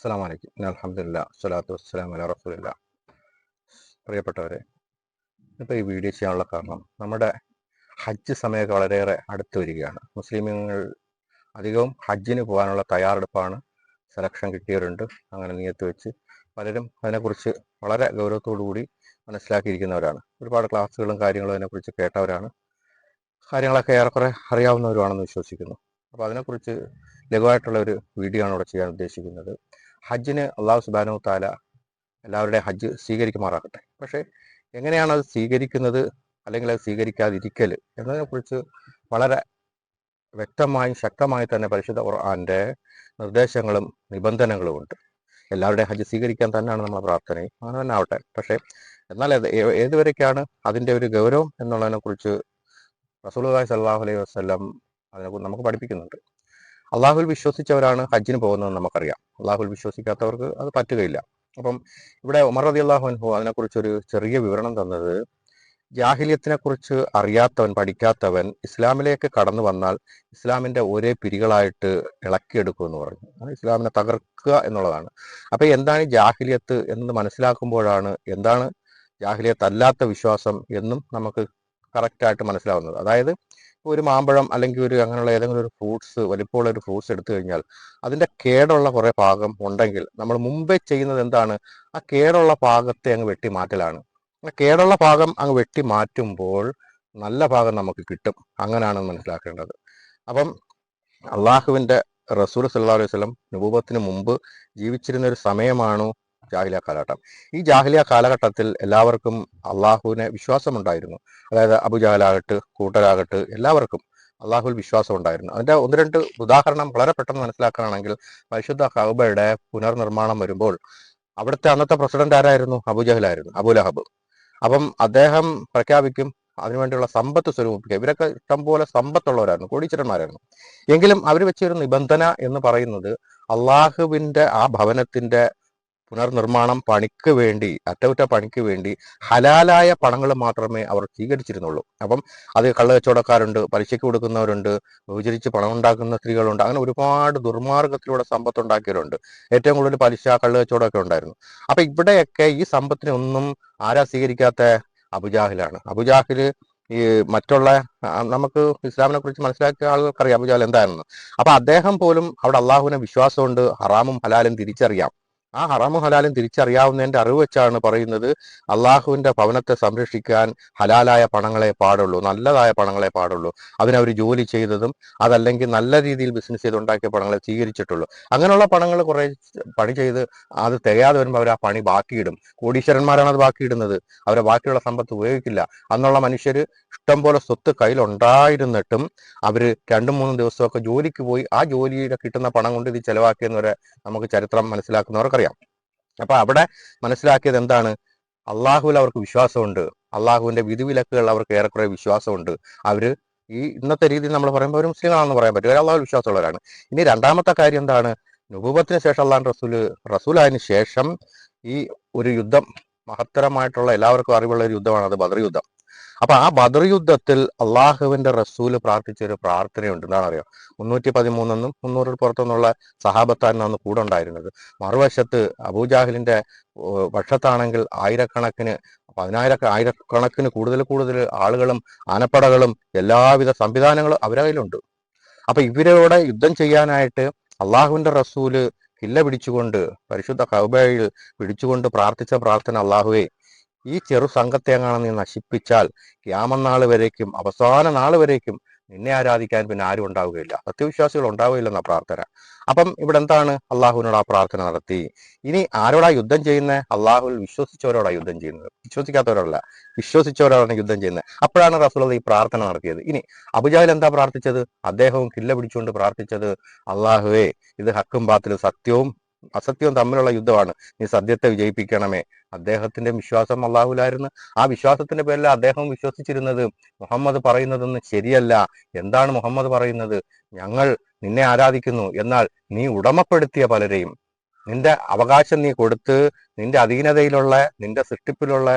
അസ്സാം വലൈക്കും അലഹമില്ല സ്വലാത്തു വസ്സലാം അല റസൂലില്ല പ്രിയപ്പെട്ടവരെ ഇപ്പോൾ ഈ വീഡിയോ ചെയ്യാനുള്ള കാരണം നമ്മുടെ ഹജ്ജ് സമയമൊക്കെ വളരെയേറെ അടുത്ത് വരികയാണ്. മുസ്ലിമുകൾ അധികവും ഹജ്ജിന് പോകാനുള്ള തയ്യാറെടുപ്പാണ്. സെലക്ഷൻ കിട്ടിയവരുണ്ട്. അങ്ങനെ നീയത്ത് വെച്ച് പലരും അതിനെക്കുറിച്ച് വളരെ കൂടി മനസ്സിലാക്കിയിരിക്കുന്നവരാണ്. ഒരുപാട് ക്ലാസ്സുകളും കാര്യങ്ങളും അതിനെക്കുറിച്ച് കേട്ടവരാണ്. കാര്യങ്ങളൊക്കെ ഏറെക്കുറെ അറിയാവുന്നവരുമാണെന്ന് വിശ്വസിക്കുന്നു. അപ്പോൾ അതിനെക്കുറിച്ച് ലഘുവായിട്ടുള്ള ഒരു വീഡിയോ ആണ് ഇവിടെ ചെയ്യാൻ ഉദ്ദേശിക്കുന്നത്. ഹജ്ജിന് അള്ളാഹു സുബാനു താല എല്ലാവരുടെയും ഹജ്ജ് സ്വീകരിക്കുമാറാകട്ടെ. പക്ഷേ എങ്ങനെയാണ് അത് സ്വീകരിക്കുന്നത്? അല്ലെങ്കിൽ അത് സ്വീകരിക്കാതിരിക്കൽ എന്നതിനെക്കുറിച്ച് വളരെ വ്യക്തമായും ശക്തമായി തന്നെ പരിശുദ്ധ ഖുർആന്റെ നിർദ്ദേശങ്ങളും നിബന്ധനകളും ഉണ്ട്. എല്ലാവരുടെയും ഹജ്ജ് സ്വീകരിക്കാൻ തന്നെയാണ് നമ്മുടെ പ്രാർത്ഥനയും. അങ്ങനെ തന്നെ ആവട്ടെ. പക്ഷേ എന്നാൽ ഏതുവരെയൊക്കെയാണ് അതിന്റെ ഒരു ഗൗരവം എന്നുള്ളതിനെക്കുറിച്ച് റസൂലുള്ളാഹി സല്ലാഹു അലൈഹി വസല്ലം അതിനെക്കുറിച്ച് നമുക്ക് പഠിപ്പിക്കുന്നുണ്ട്. അള്ളാഹുൽ വിശ്വസിച്ചവരാണ് ഹജ്ജിന് പോകുന്നത് നമുക്കറിയാം. അള്ളാഹുൽ വിശ്വസിക്കാത്തവർക്ക് അത് പറ്റുകയില്ല. അപ്പം ഇവിടെ ഉമർ റതി അള്ളാഹു അനുഭവ അതിനെക്കുറിച്ചൊരു ചെറിയ വിവരണം തന്നത് ജാഹിലിയത്തിനെ കുറിച്ച് അറിയാത്തവൻ പഠിക്കാത്തവൻ ഇസ്ലാമിലേക്ക് കടന്നു വന്നാൽ ഇസ്ലാമിന്റെ ഒരേ പിരികളായിട്ട് ഇളക്കിയെടുക്കും എന്ന് പറഞ്ഞു. ഇസ്ലാമിനെ തകർക്കുക എന്നുള്ളതാണ്. അപ്പൊ എന്താണ് ജാഹിലിയത്ത് എന്ന് മനസ്സിലാക്കുമ്പോഴാണ് എന്താണ് ജാഹിലിയത്ത് അല്ലാത്ത വിശ്വാസം എന്നും നമുക്ക് കറക്റ്റായിട്ട് മനസ്സിലാവുന്നത്. അതായത് ഒരു മാമ്പഴം അല്ലെങ്കിൽ ഒരു അങ്ങനെയുള്ള ഏതെങ്കിലും ഒരു ഫ്രൂട്ട്സ് വലിപ്പമുള്ള ഒരു ഫ്രൂട്ട്സ് എടുത്തു കഴിഞ്ഞാൽ അതിന്റെ കേടുള്ള കുറേ ഭാഗം ഉണ്ടെങ്കിൽ നമ്മൾ മുമ്പേ ചെയ്യുന്നത് എന്താണ്? ആ കേടുള്ള ഭാഗത്തെ അങ്ങ് വെട്ടി മാറ്റലാണ്. ആ കേടുള്ള ഭാഗം അങ്ങ് വെട്ടി മാറ്റുമ്പോൾ നല്ല ഭാഗം നമുക്ക് കിട്ടും. അങ്ങനെയാണ് മനസ്സിലാക്കേണ്ടത്. അപ്പം അള്ളാഹുവിന്റെ റസൂൽ സല്ലാ അലൈഹി വസല്ലം നുബൂബത്തിന് മുമ്പ് ജീവിച്ചിരുന്ന ഒരു സമയമാണ് ജാഹിലിയ കാലഘട്ടം. ഈ ജാഹിലിയ കാലഘട്ടത്തിൽ എല്ലാവർക്കും അള്ളാഹുവിനെ വിശ്വാസമുണ്ടായിരുന്നു. അതായത് അബുജാലാകട്ട് കൂട്ടരാകട്ട് എല്ലാവർക്കും അള്ളാഹുൽ വിശ്വാസം ഉണ്ടായിരുന്നു അതിന്റെ ഒന്ന് രണ്ട് ഉദാഹരണം വളരെ പെട്ടെന്ന് മനസ്സിലാക്കാനാണെങ്കിൽ പരിശുദ്ധ കഅബയുടെ പുനർനിർമ്മാണം വരുമ്പോൾ അവിടുത്തെ അന്നത്തെ പ്രസിഡന്റ് ആരായിരുന്നു? അബുജഹലായിരുന്നു അബുലഹബ് അപ്പം അദ്ദേഹം പ്രഖ്യാപിക്കും അതിനുവേണ്ടിയുള്ള സമ്പത്ത് സ്വരൂപിക്കുക ഇവരൊക്കെ ഇഷ്ടംപോലെ സമ്പത്തുള്ളവരായിരുന്നു കോടീശ്വരന്മാരായിരുന്നു. എങ്കിലും അവർ വെച്ചൊരു നിബന്ധന എന്ന് പറയുന്നത് അള്ളാഹുവിന്റെ ആ ഭവനത്തിന്റെ പുനർനിർമ്മാണം പണിക്ക് വേണ്ടി അറ്റകുറ്റ പണിക്ക് വേണ്ടി ഹലാലായ പണങ്ങൾ മാത്രമേ അവർ സ്വീകരിച്ചിരുന്നുള്ളൂ. അപ്പം അത് കള്ള കച്ചവടക്കാരുണ്ട് പലിശയ്ക്ക് കൊടുക്കുന്നവരുണ്ട് വിചരിച്ച് പണം ഉണ്ടാക്കുന്ന സ്ത്രീകളുണ്ട് അങ്ങനെ ഒരുപാട് ദുർമാർഗത്തിലൂടെ സമ്പത്ത് ഉണ്ടാക്കിയവരുണ്ട് ഏറ്റവും കൂടുതൽ പലിശ കള്ള കച്ചവടമൊക്കെ ഉണ്ടായിരുന്നു. അപ്പൊ ഇവിടെയൊക്കെ ഈ സമ്പത്തിനെ ഒന്നും ആരാ സ്വീകരിക്കാത്ത? അബുജാഹിലാണ്. അബുജാഹിൽ ഈ മറ്റുള്ള നമുക്ക് ഇസ്ലാമിനെ കുറിച്ച് മനസ്സിലാക്കിയ ആളുകൾക്കറിയാം അബുജാഹൽ എന്തായിരുന്നു. അപ്പൊ അദ്ദേഹം പോലും അവിടെ അള്ളാഹുവിനെ വിശ്വാസമുണ്ട് ഹറാമും ഹലാലും തിരിച്ചറിയാം. ആ ഹറാമും ഹലാലും തിരിച്ചറിയാവുന്നതിന്റെ അറിവ് വെച്ചാണ് പറയുന്നത് അള്ളാഹുവിന്റെ ഭവനത്തെ സംരക്ഷിക്കാൻ ഹലാലായ പണങ്ങളെ പാടുള്ളൂ നല്ലതായ പണങ്ങളെ പാടുള്ളൂ. അതിനവർ ജോലി ചെയ്തതും അതല്ലെങ്കിൽ നല്ല രീതിയിൽ ബിസിനസ് ചെയ്ത് ഉണ്ടാക്കിയ പണങ്ങളെ സ്വീകരിച്ചിട്ടുള്ളൂ. അങ്ങനെയുള്ള പണങ്ങൾ കുറെ പണി ചെയ്ത് അത് തികയാതെ വരുമ്പോൾ അവർ ആ പണി ബാക്കിയിടും. കോടീശ്വരന്മാരാണ് അത് ബാക്കിയിടുന്നത്. അവരെ ബാക്കിയുള്ള സമ്പത്ത് ഉപയോഗിക്കില്ല. അന്നുള്ള മനുഷ്യര് ഇഷ്ടംപോലെ സ്വത്ത് കയ്യിലുണ്ടായിരുന്നിട്ടും അവർ രണ്ടും മൂന്നും ദിവസമൊക്കെ ജോലിക്ക് പോയി ആ ജോലിയുടെ കിട്ടുന്ന പണം കൊണ്ട് ഇത് ചെലവാക്കിയെന്നവരെ നമുക്ക് ചരിത്രം മനസ്സിലാക്കുന്നവർക്കറിയാം അപ്പൊ അവിടെ മനസ്സിലാക്കിയത് എന്താണ്? അള്ളാഹുവിൽ അവർക്ക് വിശ്വാസമുണ്ട്. അള്ളാഹുവിന്റെ വിധിവിലക്കുകൾ അവർക്ക് ഏറെക്കുറെ വിശ്വാസമുണ്ട്. അവർ ഈ ഇന്നത്തെ രീതിയിൽ നമ്മൾ പറയുമ്പോൾ അവർ മുസ്ലിങ്ങളാണെന്ന് പറയാൻ പറ്റും. അള്ളാഹുവിൽ വിശ്വാസമുള്ളവരാണ്. ഇനി രണ്ടാമത്തെ കാര്യം എന്താണ്? നുബൂബത്തിന് ശേഷം അള്ളാഹ് റസൂൽ റസൂലായതിനു ശേഷം ഈ ഒരു യുദ്ധം മഹത്തരമായിട്ടുള്ള എല്ലാവർക്കും അറിവുള്ള ഒരു യുദ്ധമാണ് അത് ബദർ യുദ്ധം. അപ്പൊ ആ ബദർ യുദ്ധത്തിൽ അള്ളാഹുവിന്റെ റസൂൽ പ്രാർത്ഥിച്ച ഒരു പ്രാർത്ഥനയുണ്ട്. എന്താണ് അറിയാം മുന്നൂറ്റി പതിമൂന്നെന്നും മുന്നൂറിൽ പുറത്തുനിന്നുള്ള സഹാബത്തായിരുന്നു അന്ന് കൂടെ ഉണ്ടായിരുന്നത്. മറുവശത്ത് അബൂജാഹിലിന്റെ പക്ഷത്താണെങ്കിൽ ആയിരക്കണക്കിന് പതിനായിര ആയിരക്കണക്കിന് കൂടുതൽ കൂടുതൽ ആളുകളും ആനപ്പടകളും എല്ലാവിധ സംവിധാനങ്ങളും അവരുടെ കയ്യിലുണ്ട്. അപ്പൊ ഇവരോട് യുദ്ധം ചെയ്യാനായിട്ട് അള്ളാഹുവിന്റെ റസൂൽ കില്ല പിടിച്ചുകൊണ്ട് പരിശുദ്ധ കൗബയിൽ പിടിച്ചുകൊണ്ട് പ്രാർത്ഥിച്ച പ്രാർത്ഥന അള്ളാഹുവേ ഈ ചെറു സംഘത്തെ എങ്ങാണ് നീ നശിപ്പിച്ചാൽ ക്യാമനാൾ വരേക്കും അവസാന നാൾ വരേക്കും നിന്നെ ആരാധിക്കാൻ പിന്നെ ആരും ഉണ്ടാവുകയില്ല. സത്യവിശ്വാസികൾ ഉണ്ടാവുകയില്ലെന്ന പ്രാർത്ഥന. അപ്പം ഇവിടെ എന്താണ് അള്ളാഹുവിനോട് ആ പ്രാർത്ഥന നടത്തി? ഇനി ആരോടാ യുദ്ധം ചെയ്യുന്നത് അള്ളാഹുവിൽ വിശ്വസിച്ചവരോടാ യുദ്ധം ചെയ്യുന്നത്. വിശ്വസിക്കാത്തവരോടല്ല വിശ്വസിച്ചവരോടാണ് യുദ്ധം ചെയ്യുന്നത്. അപ്പോഴാണ് റസൂലത് ഈ പ്രാർത്ഥന നടത്തിയത്. ഇനി അബുജാഹിൽ എന്താ പ്രാർത്ഥിച്ചത്? അദ്ദേഹവും കില്ല പിടിച്ചുകൊണ്ട് പ്രാർത്ഥിച്ചത് അള്ളാഹുവേ ഇത് ഹക്കും ബാത്തിലും സത്യവും അസത്യവും തമ്മിലുള്ള യുദ്ധമാണ്. നീ സത്യത്തെ വിജയിപ്പിക്കണമേ. അദ്ദേഹത്തിന്റെ വിശ്വാസം അള്ളാഹുലായിരുന്നു ആ വിശ്വാസത്തിന്റെ പേരിൽ അദ്ദേഹം വിശ്വസിച്ചിരുന്നത് മുഹമ്മദ് പറയുന്നതൊന്നും ശരിയല്ല. എന്താണ് മുഹമ്മദ് പറയുന്നത്? ഞങ്ങൾ നിന്നെ ആരാധിക്കുന്നു. എന്നാൽ നീ ഉടമപ്പെടുത്തിയ പലരെയും. നിന്റെ അവകാശം നീ കൊടുത്ത് നിന്റെ അധീനതയിലുള്ള നിന്റെ സൃഷ്ടിപ്പിലുള്ള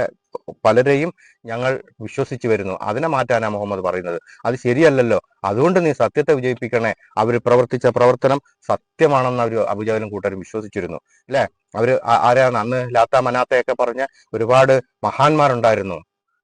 പലരെയും ഞങ്ങൾ വിശ്വസിച്ചു വരുന്നു. അതിനെ മാറ്റാനാ മുഹമ്മദ് പറയുന്നത്. അത് ശരിയല്ലല്ലോ. അതുകൊണ്ട് നീ സത്യത്തെ വിജയിപ്പിക്കണേ. അവർ പ്രവർത്തിച്ച പ്രവർത്തനം സത്യമാണെന്ന് അവർ അബുജാലും കൂട്ടരും വിശ്വസിച്ചിരുന്നു. അല്ലെ? അവർ ആ- ആരാണ് അന്ന് ലാത്ത മനാത്തയൊക്കെ പറഞ്ഞ ഒരുപാട് മഹാന്മാരുണ്ടായിരുന്നു.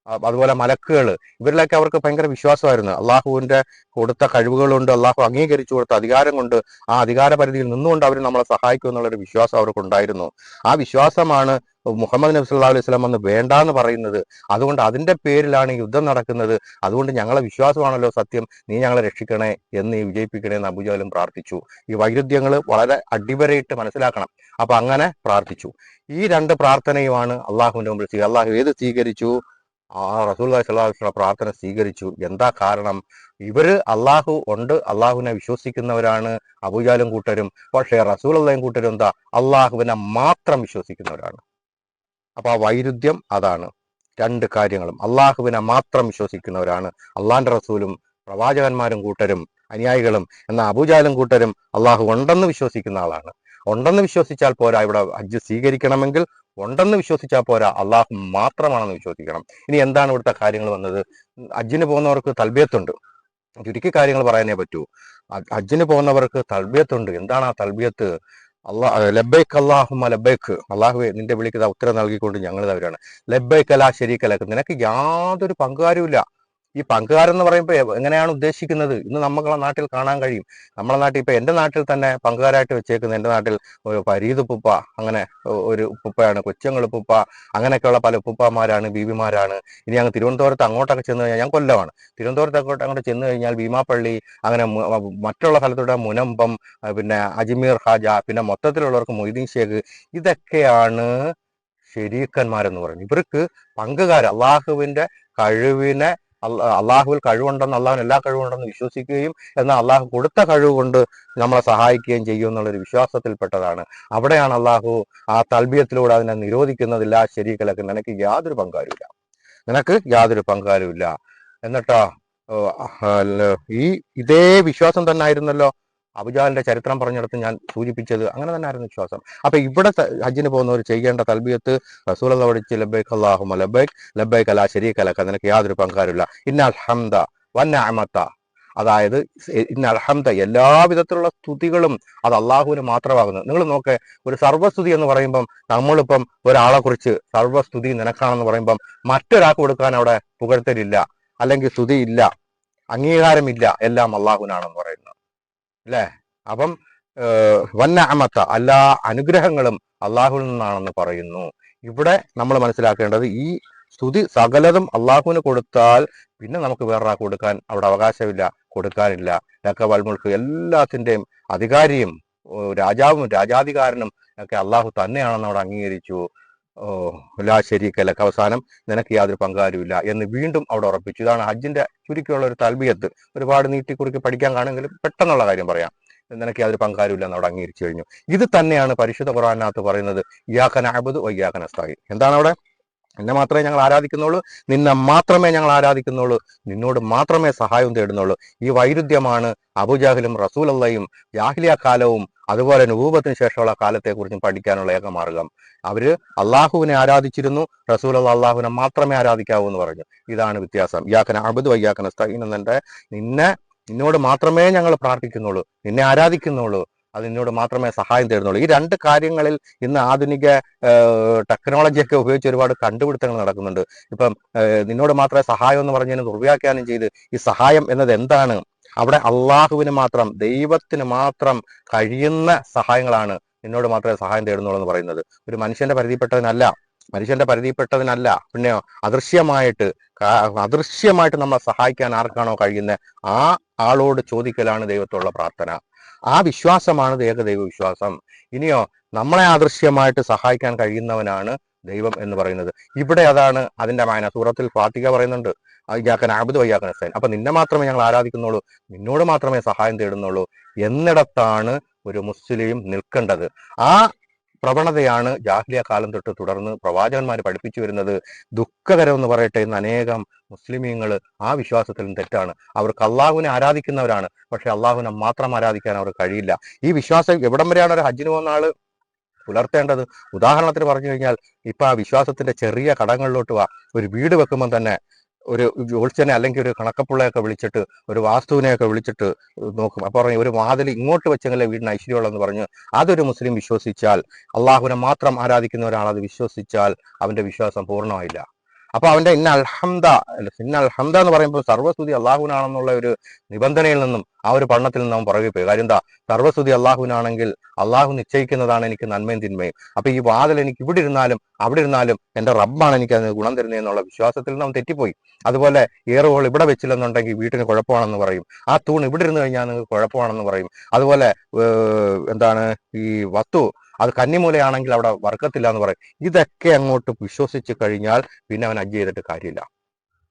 അതുപോലെ മലക്കുകൾ ഇവരിലൊക്കെ അവർക്ക് ഭയങ്കര വിശ്വാസമായിരുന്നു. അള്ളാഹുവിന്റെ കൊടുത്ത കഴിവുകളുണ്ട് അള്ളാഹു അംഗീകരിച്ചു കൊടുത്ത അധികാരം കൊണ്ട് ആ അധികാര പരിധിയിൽ നിന്നുകൊണ്ട് അവർ നമ്മളെ സഹായിക്കും എന്നുള്ളൊരു വിശ്വാസം അവർക്കുണ്ടായിരുന്നു. ആ വിശ്വാസമാണ് മുഹമ്മദ് നബി സല്ലല്ലാഹു അലൈഹി വസല്ലം എന്ന് വേണ്ടാന്ന് പറയുന്നത്. അതുകൊണ്ട് അതിന്റെ പേരിലാണ് യുദ്ധം നടക്കുന്നത്. അതുകൊണ്ട് ഞങ്ങളെ വിശ്വാസമാണല്ലോ സത്യം. നീ ഞങ്ങളെ രക്ഷിക്കണേ എന്ന് നീ വിജയിപ്പിക്കണേ എന്ന് അബുജാലും പ്രാർത്ഥിച്ചു. ഈ വൈരുദ്ധ്യങ്ങൾ വളരെ അടിവരയിട്ട് മനസ്സിലാക്കണം. അപ്പൊ അങ്ങനെ പ്രാർത്ഥിച്ചു. ഈ രണ്ട് പ്രാർത്ഥനയുമാണ് അള്ളാഹുവിന്റെ മുമ്പിൽ അള്ളാഹു ഏത് സ്വീകരിച്ചു? ആ റസൂൽ സ്വലാഹുസ്ല പ്രാർത്ഥന സ്വീകരിച്ചു. എന്താ കാരണം? ഇവർ അള്ളാഹു ഉണ്ട് അള്ളാഹുവിനെ വിശ്വസിക്കുന്നവരാണ് അബുജാലും കൂട്ടരും. പക്ഷേ റസൂൽ അള്ളയും കൂട്ടരും എന്താ? അള്ളാഹുവിനെ മാത്രം വിശ്വസിക്കുന്നവരാണ്. അപ്പൊ ആ വൈരുദ്ധ്യം അതാണ്. രണ്ട് കാര്യങ്ങളും. അള്ളാഹുവിനെ മാത്രം വിശ്വസിക്കുന്നവരാണ്. അള്ളാന്റെ റസൂലും പ്രവാചകന്മാരും കൂട്ടരും അനുയായികളും എന്നാൽ അബുജാലും കൂട്ടരും അള്ളാഹു ഉണ്ടെന്ന് വിശ്വസിക്കുന്ന ആളാണ്. ഉണ്ടെന്ന് വിശ്വസിച്ചാൽ പോരാ ഇവിടെ ഹജ്ജ് സ്വീകരിക്കണമെങ്കിൽ ഉണ്ടെന്ന് വിശ്വസിച്ചാൽ പോരാ. അള്ളാഹു മാത്രമാണെന്ന് വിശ്വസിക്കണം. ഇനി എന്താണ് ഇവിടുത്തെ കാര്യങ്ങൾ വന്നത്? അജ്ജിന് പോകുന്നവർക്ക് തൽബിയത്തുണ്ട്. ചുരുക്കി കാര്യങ്ങൾ പറയാനേ പറ്റൂ. അജ്ജിന് പോകുന്നവർക്ക് തൽബിയത്തുണ്ട്. എന്താണ് ആ തൽബിയത്ത്? അള്ളാഹ് ലബൈക്ക് അള്ളാഹുമ ലബൈക്ക് അള്ളാഹുവെ നിന്റെ വിളിക്ക് ഉത്തരം നൽകിക്കൊണ്ട് ഞങ്ങൾ തവരാണ് ലബൈക്ക് അലാ ശരീക്കലക്ക് നിനക്ക് യാതൊരു പങ്കുകാരുമില്ല. ഈ പങ്കുകാരൻ എന്ന് പറയുമ്പോൾ എങ്ങനെയാണ് ഉദ്ദേശിക്കുന്നത്? ഇന്ന് നമ്മളെ നാട്ടിൽ കാണാൻ കഴിയും. നമ്മളെ നാട്ടിൽ ഇപ്പൊ എന്റെ നാട്ടിൽ തന്നെ പങ്കുകാരായിട്ട് വെച്ചേക്കുന്ന എന്റെ നാട്ടിൽ ഒരു ഉപ്പുപ്പ അങ്ങനെ ഒരു ഉപ്പുപ്പയാണ് കൊച്ചങ്ങൾ ഉപ്പുപ്പ അങ്ങനെയൊക്കെയുള്ള പല ഉപ്പുപ്പമാരാണ് ബീവിമാരാണ്. ഇനി അങ്ങ് തിരുവനന്തപുരത്ത് അങ്ങോട്ടൊക്കെ ചെന്ന് കഴിഞ്ഞാൽ ഞാൻ കൊല്ലമാണ് തിരുവനന്തപുരത്ത് അങ്ങോട്ട് അങ്ങോട്ട് ചെന്ന് കഴിഞ്ഞാൽ ഭീമാപ്പള്ളി അങ്ങനെ മറ്റുള്ള സ്ഥലത്തൂടെ മുനമ്പം പിന്നെ അജ്മീർ ഹാജ പിന്നെ മൊത്തത്തിലുള്ളവർക്ക് മൊയ്തീൻ ഷേഖ് ഇതൊക്കെയാണ് ശരീക്കന്മാരെന്ന് പറയുന്നത്. ഇവർക്ക് പങ്കുകാർ അള്ളാഹുവിന്റെ കഴിവിനെ അള്ളാഹുവിൽ കഴിവുണ്ടെന്ന് അള്ളാഹുവിന് എല്ലാ കഴിവുണ്ടെന്ന് വിശ്വസിക്കുകയും എന്നാൽ അള്ളാഹു കൊടുത്ത കഴിവ് കൊണ്ട് നമ്മളെ സഹായിക്കുകയും ചെയ്യും എന്നുള്ളൊരു വിശ്വാസത്തിൽപ്പെട്ടതാണ്. അവിടെയാണ് അള്ളാഹു ആ തൽബിയത്തിലൂടെ അതിനെ നിരോധിക്കുന്നതില്ല ശരി ശരീക്കലക്ക് നിനക്ക് യാതൊരു പങ്കാരുമില്ല. നിനക്ക് യാതൊരു പങ്കാരുമില്ല. എന്നിട്ടോ ഈ ഇതേ വിശ്വാസം തന്നെ ആയിരുന്നല്ലോ. അബുജാലിന്റെ ചരിത്രം പറഞ്ഞിടത്ത് ഞാൻ സൂചിപ്പിച്ചത് അങ്ങനെ തന്നെ ആയിരുന്നു വിശ്വാസം. അപ്പൊ ഇവിടെ ഹജ്ജിന് പോകുന്നവർ ചെയ്യേണ്ട തൽബിയത്ത് റസൂൽ പഠിച്ച് ലബൈക്ക് അള്ളാഹുമ ലബൈക്ക് ലബൈക്ക് അല കലക്ക നിനക്ക് യാതൊരു പങ്കാരുമില്ല. ഇന്നൽ ഹംദ വന്നഅമത്ത അതായത് ഇന്ന ഇന്നൽ ഹംദ എല്ലാ വിധത്തിലുള്ള സ്തുതികളും അത് അള്ളാഹുവിന് മാത്രമാകുന്നു. നിങ്ങൾ നോക്കേ ഒരു സർവസ്തുതി എന്ന് പറയുമ്പം നമ്മളിപ്പം ഒരാളെ കുറിച്ച് സർവസ്തുതി നിനക്കാണെന്ന് പറയുമ്പം മറ്റൊരാൾക്ക് കൊടുക്കാൻ അവിടെ പുകഴ്ത്തലില്ല. അല്ലെങ്കിൽ സ്തുതിയില്ല അംഗീകാരമില്ല എല്ലാം അള്ളാഹുവിനാണെന്ന് പറയുന്നത് അല്ലേ അപ്പം വന്ന അമത്ത എല്ലാ അനുഗ്രഹങ്ങളും അള്ളാഹുവിൽ നിന്നാണെന്ന് പറയുന്നു. ഇവിടെ നമ്മൾ മനസ്സിലാക്കേണ്ടത് ഈ സ്തുതി സകലതും അള്ളാഹുവിന് കൊടുത്താൽ പിന്നെ നമുക്ക് വേറെ കൊടുക്കാൻ അവിടെ അവകാശമില്ല കൊടുക്കാനില്ല. ലക്ക വൽമുൾക്ക് എല്ലാത്തിന്റെയും അധികാരിയും രാജാവും രാജാധികാരനും ഒക്കെ അള്ളാഹു തന്നെയാണെന്ന് അവിടെ അംഗീകരിച്ചു. ഓ ലാ ശരീക്കലക്ക് അവസാനം നിനക്ക് യാതൊരു പങ്കാരുമില്ല എന്ന് വീണ്ടും അവിടെ ഉറപ്പിച്ചു. ഇതാണ് ഹജ്ജിന്റെ ചുരുക്കിയുള്ള ഒരു തൽബിയത്ത് ഒരുപാട് നീട്ടിക്കുറുക്കി പഠിക്കാൻ കാണുമെങ്കിലും പെട്ടെന്നുള്ള കാര്യം പറയാം. നിനക്ക് യാതൊരു പങ്കാരുമില്ല എന്ന് അവിടെ അംഗീകരിച്ചു കഴിഞ്ഞു. ഇത് തന്നെയാണ് പരിശുദ്ധ ഖുറാനകത്ത് പറയുന്നത് ഇയാക്കൻ അബുദ് വയ്യാക്കൻ എന്താണ് അവിടെ? എന്നെ മാത്രമേ ഞങ്ങൾ ആരാധിക്കുന്നുള്ളൂ. നിന്നെ മാത്രമേ ഞങ്ങൾ ആരാധിക്കുന്നുള്ളൂ. നിന്നോട് മാത്രമേ സഹായം തേടുന്നുള്ളൂ. ഈ വൈരുദ്ധ്യമാണ് അബുജാഹിലും റസൂലല്ലയും ജാഹിലിയ കാലവും അതുപോലെ നൂപത്തിന് ശേഷമുള്ള കാലത്തെക്കുറിച്ചും പഠിക്കാനുള്ള ഏക മാർഗം. അവർ അള്ളാഹുവിനെ ആരാധിച്ചിരുന്നു. റസൂൽ അള്ളാഹുവിനെ മാത്രമേ ആരാധിക്കാവൂ എന്ന് പറഞ്ഞു. ഇതാണ് വ്യത്യാസം. ഇയാക്കന അബുദ് വയ്യാക്കന സ്തൈൻ എന്നെ നിന്നെ നിന്നോട് മാത്രമേ ഞങ്ങൾ പ്രാർത്ഥിക്കുന്നുള്ളൂ. നിന്നെ ആരാധിക്കുന്നുള്ളൂ. അത് നിന്നോട് മാത്രമേ സഹായം തരുന്നുള്ളൂ. ഈ രണ്ട് കാര്യങ്ങളിൽ ഇന്ന് ആധുനിക ടെക്നോളജി ഒക്കെ ഉപയോഗിച്ച് ഒരുപാട് കണ്ടുപിടുത്തങ്ങൾ നടക്കുന്നുണ്ട്. ഇപ്പം നിന്നോട് മാത്രമേ സഹായം എന്ന് പറഞ്ഞതിന് ദുർവ്യാഖ്യാനം ചെയ്ത് ഈ സഹായം എന്നത് എന്താണ്? അവിടെ അള്ളാഹുവിന് മാത്രം ദൈവത്തിന് മാത്രം കഴിയുന്ന സഹായങ്ങളാണ് നിന്നോട് മാത്രമേ സഹായം തേടുന്നുള്ളൂ എന്ന് പറയുന്നത്. ഒരു മനുഷ്യന്റെ പരിധിപ്പെട്ടതിനല്ല മനുഷ്യന്റെ പരിധിപ്പെട്ടതിനല്ല പിന്നെ അദൃശ്യമായിട്ട് അദൃശ്യമായിട്ട് നമ്മളെ സഹായിക്കാൻ ആർക്കാണോ കഴിയുന്നത്? ആ ആളോട് ചോദിക്കലാണ് ദൈവത്തോടുള്ള പ്രാർത്ഥന. ആ വിശ്വാസമാണ് ഏകദൈവ വിശ്വാസം. ഇനിയോ നമ്മളെ ആദൃശ്യമായിട്ട് സഹായിക്കാൻ കഴിയുന്നവനാണ് ദൈവം എന്ന് പറയുന്നത്. ഇവിടെ അതാണ് അതിന്റെ മായന സൂറത്തിൽ ഫാത്തിക പറയുന്നുണ്ട്. ഇയാക്കൻ ആബുദ് വയ്യാക്കൻ ഹസൈൻ അപ്പൊ നിന്നെ മാത്രമേ ഞങ്ങൾ ആരാധിക്കുന്നുള്ളൂ. നിന്നോട് മാത്രമേ സഹായം തേടുന്നുള്ളൂ. എന്നിടത്താണ് ഒരു മുസ്ലിം നിൽക്കേണ്ടത്. ആ പ്രവണതയാണ് ജാഹ്ലിയ കാലം തൊട്ട് തുടർന്ന് പ്രവാചകന്മാർ പഠിപ്പിച്ചു വരുന്നത്. ദുഃഖകരം എന്ന് പറയട്ടെ ഇന്ന് അനേകം മുസ്ലിമീങ്ങൾ ആ വിശ്വാസത്തിലും തെറ്റാണ്. അവർക്ക് അള്ളാഹുവിനെ ആരാധിക്കുന്നവരാണ്. പക്ഷെ അള്ളാഹുവിനെ മാത്രം ആരാധിക്കാൻ അവർക്ക് കഴിയില്ല. ഈ വിശ്വാസം എവിടം വരെയാണ് ഒരു ഹജ്ജിന് പോകുന്ന ആൾ പുലർത്തേണ്ടത്? ഉദാഹരണത്തിന് പറഞ്ഞു കഴിഞ്ഞാൽ ഇപ്പൊ ആ വിശ്വാസത്തിന്റെ ചെറിയ കടങ്ങളിലോട്ട് വാ. ഒരു വീട് വെക്കുമ്പോൾ തന്നെ ഒരു ജോത്സ്യനെ അല്ലെങ്കിൽ ഒരു കണക്കപ്പുള്ളയൊക്കെ വിളിച്ചിട്ട് ഒരു വാസ്തുവിനെയൊക്കെ വിളിച്ചിട്ട് നോക്കും. അപ്പോൾ പറഞ്ഞു ഒരു വാതിൽ ഇങ്ങോട്ട് വെച്ചെങ്കിലേ വീടിന് ഐശ്വര്യമുള്ളെന്ന് പറഞ്ഞു. അതൊരു മുസ്ലിം വിശ്വസിച്ചാൽ അള്ളാഹുവിനെ മാത്രം ആരാധിക്കുന്ന ഒരാൾ അത് വിശ്വസിച്ചാൽ അവന്റെ വിശ്വാസം പൂർണമായില്ല. അപ്പൊ അവന്റെ ഇന്ന അൽഹംദ ഇന്ന അൽഹംദ എന്ന് പറയുമ്പോൾ സർവസ്തുതി അള്ളാഹുവിനാണെന്നുള്ള ഒരു നിബന്ധനയിൽ നിന്നും ആ ഒരു പഠനത്തിൽ നിന്നും പുറകെ പോയി. കാര്യം എന്താ? സർവസ്തുതി അള്ളാഹുവിനാണെങ്കിൽ അള്ളാഹു നിശ്ചയിക്കുന്നതാണ് എനിക്ക് നന്മയും തിന്മയും. അപ്പൊ ഈ വാതിൽ എനിക്ക് ഇവിടെ ഇരുന്നാലും അവിടെ ഇരുന്നാലും എന്റെ റബ്ബാണ് എനിക്ക് അതിന് ഗുണം തരുന്നതെന്നുള്ള വിശ്വാസത്തിൽ നിന്നും തെറ്റിപ്പോയി. അതുപോലെ ഏറുകൾ ഇവിടെ വെച്ചില്ലെന്നുണ്ടെങ്കിൽ വീട്ടിന് കുഴപ്പമാണെന്ന് പറയും. ആ തൂൺ ഇവിടെ ഇരുന്ന് കഴിഞ്ഞാൽ നിങ്ങൾക്ക് കുഴപ്പമാണെന്ന് പറയും. അതുപോലെ എന്താണ്? ഈ വസ്തു അത് കന്നിമൂലയാണെങ്കിൽ അവിടെ വർക്കത്തില്ല എന്ന് പറയും. ഇതൊക്കെ അങ്ങോട്ട് വിശ്വസിച്ച് കഴിഞ്ഞാൽ പിന്നെ അവൻ അജ്ജ് ചെയ്തിട്ട് കാര്യമില്ല.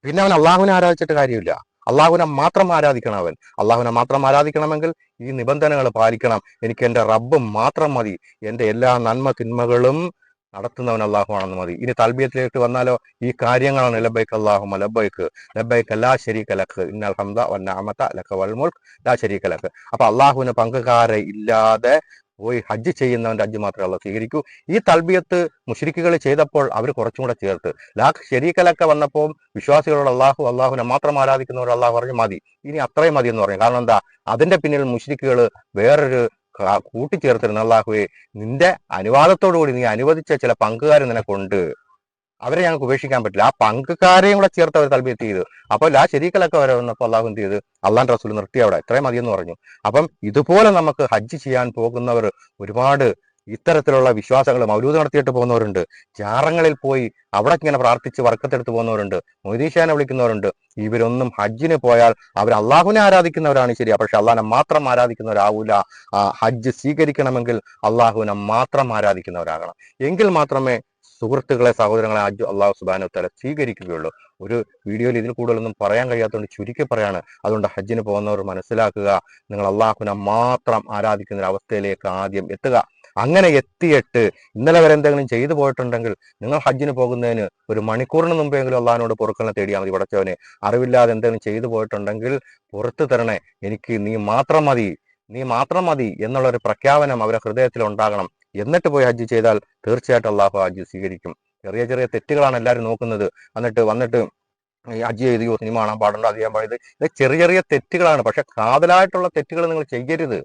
പിന്നെ അവൻ അള്ളാഹുവിനെ ആരാധിച്ചിട്ട് കാര്യമില്ല. അള്ളാഹുവിനെ മാത്രം ആരാധിക്കണം അവൻ. അള്ളാഹുവിനെ മാത്രം ആരാധിക്കണമെങ്കിൽ ഈ നിബന്ധനകൾ പാലിക്കണം. എനിക്ക് എന്റെ റബ്ബ് മാത്രം മതി. എന്റെ എല്ലാ നന്മ തിന്മകളും നടത്തുന്നവൻ അള്ളാഹുവാണെന്ന് മതി. ഇനി തൽബിയത്തിലേക്ക് വന്നാലോ? ഈ കാര്യങ്ങളാണ് ലബൈക്ക് അള്ളാഹു ലബൈക്ക് ലബൈക്ക് ലാ ശരീക ലക്ക്. ഇന്നൽ ഹംദ വന്നാമത്ത ലക്ക വൽ മുൽക്ക് ലാ ശരീക ലക്ക്. അപ്പൊ അള്ളാഹുവിന് പങ്കുകാരെ ഇല്ലാതെ പോയി ഹജ്ജ് ചെയ്യുന്നവന്റെ ഹജ്ജ് മാത്രമേ അള്ളാഹു സ്വീകരിക്കൂ. ഈ തൽബിയത്ത് മുഷരിക്കുകൾ ചെയ്തപ്പോൾ അവർ കുറച്ചും കൂടെ ചേർത്ത്. ലാ ശരീക്കലൊക്കെ വന്നപ്പോൾ വിശ്വാസികളോട് അള്ളാഹു അള്ളാഹുവിനെ മാത്രം ആരാധിക്കുന്നവർ അള്ളാഹു പറഞ്ഞു മതി. ഇനി അത്രയും മതി എന്ന് പറഞ്ഞു. കാരണം എന്താ? അതിന്റെ പിന്നിൽ മുഷരിക്കുകൾ വേറൊരു കൂട്ടിച്ചേർത്തിരുന്ന. അള്ളാഹുവെ നിന്റെ അനുവാദത്തോടു കൂടി നീ അനുവദിച്ച ചില പങ്കുകാർ നിനക്കുണ്ട്. അവരെ ഞങ്ങൾക്ക് ഉപേക്ഷിക്കാൻ പറ്റില്ല. ആ പങ്കുകാരെയും കൂടെ ചേർത്ത് അവർ തൽബിയത്ത് ചെയ്തു. അപ്പോൾ ആ ശരീക്കലൊക്കെ വരെ വന്നപ്പോൾ അള്ളാഹു എന്ത് ചെയ്ത്? അള്ളാൻ റസൂൽ നിർത്തി അവിടെ. ഇത്രയും മതിയെന്ന് പറഞ്ഞു. അപ്പം ഇതുപോലെ നമുക്ക് ഹജ്ജ് ചെയ്യാൻ പോകുന്നവർ ഒരുപാട് ഇത്തരത്തിലുള്ള വിശ്വാസങ്ങൾ മൗലൂദ് നടത്തിയിട്ട് പോകുന്നവരുണ്ട്. ജാറങ്ങളിൽ പോയി അവിടെ ഇങ്ങനെ പ്രാർത്ഥിച്ച് വർക്കത്തെടുത്ത് പോകുന്നവരുണ്ട്. മൊയ്തീഷാനെ വിളിക്കുന്നവരുണ്ട്. ഇവരൊന്നും ഹജ്ജിന് പോയാൽ അവർ അള്ളാഹുവിനെ ആരാധിക്കുന്നവരാണ് ശരി പക്ഷെ അള്ളാഹിനെ മാത്രം ആരാധിക്കുന്നവരാവൂല. ഹജ്ജ് സ്വീകരിക്കണമെങ്കിൽ അള്ളാഹുവിനെ മാത്രം ആരാധിക്കുന്നവരാകണം. എങ്കിൽ മാത്രമേ സുഹൃത്തുക്കളെ സഹോദരങ്ങളെ ഹജ്ജ് അള്ളാഹു സുബാനു തല സ്വീകരിക്കുകയുള്ളൂ. ഒരു വീഡിയോയിൽ ഇതിൽ കൂടുതലൊന്നും പറയാൻ കഴിയാത്തതുകൊണ്ട് ചുരുക്കി പറയാണ്. അതുകൊണ്ട് ഹജ്ജിന് പോകുന്നവർ മനസ്സിലാക്കുക നിങ്ങൾ അള്ളാഹുവിനെ മാത്രം ആരാധിക്കുന്ന ഒരു അവസ്ഥയിലേക്ക് ആദ്യം എത്തുക. അങ്ങനെ എത്തിയിട്ട് ഇന്നലെ വരെ എന്തെങ്കിലും ചെയ്തു പോയിട്ടുണ്ടെങ്കിൽ നിങ്ങൾ ഹജ്ജിന് പോകുന്നതിന് ഒരു മണിക്കൂറിന് മുമ്പെങ്കിലും അള്ളാഹിനോട് പൊറുക്കലിനെ തേടിയാൽ മതി പടച്ചവനെ. അറിവില്ലാതെ എന്തെങ്കിലും ചെയ്തു പോയിട്ടുണ്ടെങ്കിൽ പുറത്തു തരണേ. എനിക്ക് നീ മാത്രം മതി നീ മാത്രം മതി എന്നുള്ള ഒരു പ്രഖ്യാപനം അവരുടെ ഹൃദയത്തിൽ ഉണ്ടാകണം. എന്നിട്ട് പോയി ഹജ്ജ് ചെയ്താൽ തീർച്ചയായിട്ടും അള്ളാഹു ഹജ്ജ് സ്വീകരിക്കും. ചെറിയ ചെറിയ തെറ്റുകളാണ് എല്ലാവരും നോക്കുന്നത്. എന്നിട്ട് വന്നിട്ട് ഈ ഹജ്ജ് ചെയ്ത് സിനിമ കാണാൻ പാടുണ്ടോ അത് ചെയ്യാൻ പാടില്ല. ഇത് ചെറിയ ചെറിയ തെറ്റുകളാണ്. പക്ഷെ കാതലായിട്ടുള്ള തെറ്റുകൾ നിങ്ങൾ ചെയ്യരുത്.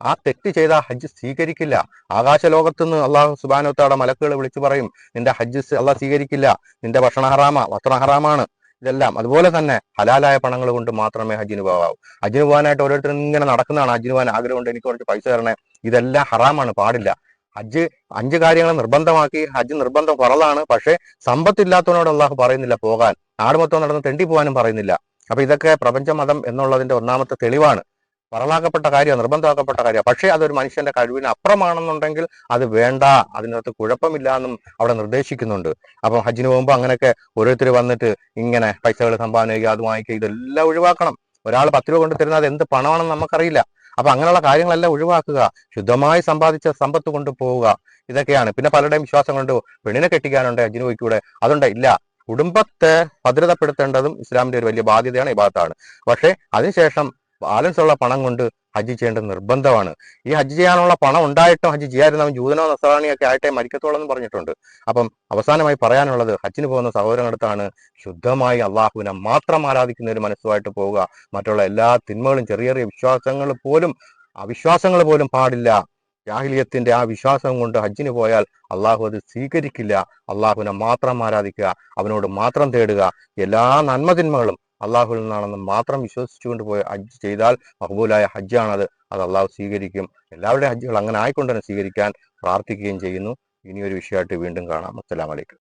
ആ തെറ്റ് ചെയ്ത ഹജ്ജ് സ്വീകരിക്കില്ല. ആകാശ ലോകത്തുനിന്ന് അള്ളാഹു സുബാനോത്താടെ മലക്കുകൾ വിളിച്ചു പറയും നിന്റെ ഹജ്ജ് അള്ളാഹ് സ്വീകരിക്കില്ല. നിന്റെ ഭക്ഷണ ഹറാമ. ഹറാമാണ്. ഇതെല്ലാം അതുപോലെ തന്നെ ഹലാലായ പണങ്ങൾ കൊണ്ട് മാത്രമേ ഹജ്ജിന് പോകാവൂ ഹജ്ജിന് പോകാനായിട്ട് ഓരോരുത്തരും ഇങ്ങനെ നടക്കുന്നതാണ്. ഹജ്ജിന് പോകാൻ ആഗ്രഹമുണ്ട്. എനിക്ക് കുറച്ച് പൈസ തരണേ. ഇതെല്ലാം ഹറാമാണ്. പാടില്ല. ഹജ്ജ് അഞ്ച് കാര്യങ്ങൾ നിർബന്ധമാക്കി ഹജ്ജ് നിർബന്ധം കുറവാണ്. പക്ഷേ സമ്പത്തില്ലാത്തവനോട് അള്ളാഹു പറയുന്നില്ല പോകാൻ. നാട് മൊത്തം നടന്ന് തെണ്ടി പോകാനും പറയുന്നില്ല. അപ്പൊ ഇതൊക്കെ പ്രപഞ്ച മതം എന്നുള്ളതിന്റെ ഒന്നാമത്തെ തെളിവാണ്. പറളാക്കപ്പെട്ട കാര്യം നിർബന്ധമാക്കപ്പെട്ട കാര്യം പക്ഷേ അതൊരു മനുഷ്യന്റെ കഴിവിന് അപ്പുറമാണെന്നുണ്ടെങ്കിൽ അത് വേണ്ട. അതിനകത്ത് കുഴപ്പമില്ല എന്നും അവിടെ നിർദ്ദേശിക്കുന്നുണ്ട്. അപ്പം ഹജ്ജിന് പോകുമ്പോൾ അങ്ങനെയൊക്കെ ഓരോരുത്തർ വന്നിട്ട് ഇങ്ങനെ പൈസകൾ സംഭാവന ചെയ്യുക അത് വാങ്ങിക്കുക ഇതെല്ലാം ഒഴിവാക്കണം. ഒരാൾ പത്ത് രൂപ കൊണ്ട് തരുന്നത് അത് എന്ത് പണമാണെന്ന് നമുക്കറിയില്ല. അപ്പൊ അങ്ങനെയുള്ള കാര്യങ്ങളെല്ലാം ഒഴിവാക്കുക ശുദ്ധമായി സമ്പാദിച്ച സമ്പത്ത് കൊണ്ട് പോവുക ഇതൊക്കെയാണ്. പിന്നെ പലരുടെയും വിശ്വാസങ്ങളുണ്ട് പെണ്ണിനെ കെട്ടിക്കാനുണ്ട് ഹജ്ജിന് വയ്ക്കൂടെ അതുണ്ട് ഇല്ല. കുടുംബത്തെ ഭദ്രതപ്പെടുത്തേണ്ടതും ഇസ്ലാമിന്റെ ഒരു വലിയ ബാധ്യതയാണ് ഈ ഭാഗത്താണ്. പക്ഷേ അതിനുശേഷം ബാലൻസ് ഉള്ള പണം കൊണ്ട് ഹജ്ജ് ചെയ്യേണ്ടത് നിർബന്ധമാണ്. ഈ ഹജ്ജ് ചെയ്യാനുള്ള പണം ഉണ്ടായിട്ടും ഹജ്ജ് ചെയ്യാതിരുന്നവൻ ജൂതനോ നസറാണിയൊക്കെ ആയിട്ടേ മരിക്കത്തോളം എന്ന് പറഞ്ഞിട്ടുണ്ട്. അപ്പം അവസാനമായി പറയാനുള്ളത് ഹജ്ജിന് പോകുന്ന സഹോദരങ്ങളടുത്താണ് ശുദ്ധമായി അള്ളാഹുവിനെ മാത്രം ആരാധിക്കുന്ന ഒരു മനസ്സുമായിട്ട് പോവുക. മറ്റുള്ള എല്ലാ തിന്മകളും ചെറിയ ചെറിയ വിശ്വാസങ്ങൾ പോലും അവിശ്വാസങ്ങൾ പോലും പാടില്ല. ജാഹിലിയത്തിന്റെ ആ വിശ്വാസം കൊണ്ട് ഹജ്ജിന് പോയാൽ അള്ളാഹു അത് സ്വീകരിക്കില്ല. അള്ളാഹുവിനെ മാത്രം ആരാധിക്കുക അവനോട് മാത്രം തേടുക. എല്ലാ നന്മതിന്മകളും അള്ളാഹുവിൽ നിന്നാണെന്ന് മാത്രം വിശ്വസിച്ചുകൊണ്ട് പോയി ഹജ്ജ് ചെയ്താൽ മഹബൂലായ ഹജ്ജാണത്. അത് അള്ളാഹു സ്വീകരിക്കും. എല്ലാവരുടെയും ഹജ്ജുകൾ അങ്ങനെ ആയിക്കൊണ്ട് തന്നെ സ്വീകരിക്കാൻ പ്രാർത്ഥിക്കുകയും ചെയ്യുന്നു. ഇനിയൊരു വിഷയമായിട്ട് വീണ്ടും കാണാം. അസ്സലാമലൈക്കും